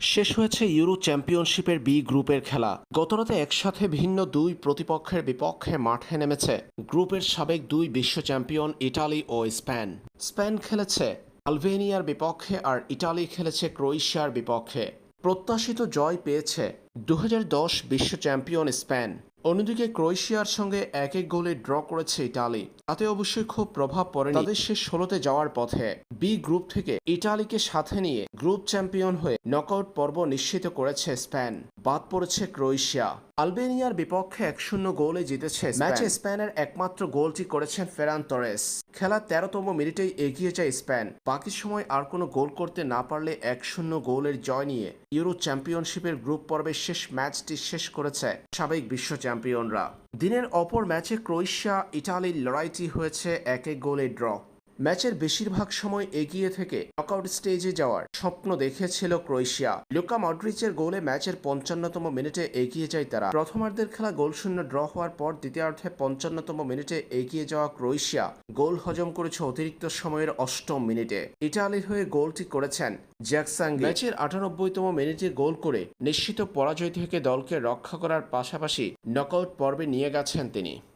শেষ হয়েছে ইউরো চ্যাম্পিয়নশিপের বি গ্রুপের খেলা। গতরাতে একসাথে ভিন্ন দুই প্রতিপক্ষের বিপক্ষে মাঠে নেমেছে গ্রুপের সাবেক দুই বিশ্ব চ্যাম্পিয়ন ইটালি ও স্পেন। স্পেন খেলেছে আলবেনিয়ার বিপক্ষে আর ইটালি খেলেছে ক্রোয়েশিয়ার বিপক্ষে। প্রত্যাশিত জয় পেয়েছে দু বিশ্ব চ্যাম্পিয়ন স্পেন। অন্যদিকে ক্রোয়েশিয়ার সঙ্গে এক এক গোলে ড্র করেছে ইটালি। তাতে অবশ্যই খুব প্রভাব পড়ে তাদের শেষ ষোলোতে যাওয়ার পথে। বি গ্রুপ থেকে ইটালিকে সাথে নিয়ে গ্রুপ চ্যাম্পিয়ন হয়ে নকআউট পর্ব নিশ্চিত করেছে স্পেন। বাদ পড়েছে ক্রোয়েশিয়া। আলবেনিয়ার বিপক্ষে এক শূন্য গোলে জিতেছে ম্যাচে স্পেনের একমাত্র গোলটি করেছেন ফেরান তরেস। খেলার তেরোতম মিনিটেই এগিয়ে যায় স্পেন। বাকি সময় আর কোনো গোল করতে না পারলে এক শূন্য গোলের জয় নিয়ে ইউরো চ্যাম্পিয়নশিপের গ্রুপ পর্বের শেষ ম্যাচটি শেষ করেছে সাবেক বিশ্ব চ্যাম্পিয়নরা। দিনের অপর ম্যাচে ক্রোয়েশিয়া ইটালির লড়াইটি হয়েছে একে এক গোলে ড্র। ম্যাচের বেশিরভাগ সময় এগিয়ে থেকে নকআউট স্টেজে যাওয়ার স্বপ্ন দেখেছিল ক্রোয়েশিয়া। লুকা মডরিচের গোলে ম্যাচের পঞ্চান্নতম মিনিটে এগিয়ে যায় তারা। প্রথমার্ধের খেলা গোল শূন্য ড্র হওয়ার পর দ্বিতীয়ার্ধে পঞ্চান্নতম মিনিটে এগিয়ে যাওয়া ক্রোয়েশিয়া গোল হজম করেছে অতিরিক্ত সময়ের অষ্টম মিনিটে। ইটালির হয়ে গোলটি করেছেন জ্যাকসাঙ্গি ম্যাচের আটানব্বইতম মিনিটে গোল করে নিশ্চিত পরাজয় থেকে দলকে রক্ষা করার পাশাপাশি নকআউট পর্বে নিয়ে গেছেন তিনি।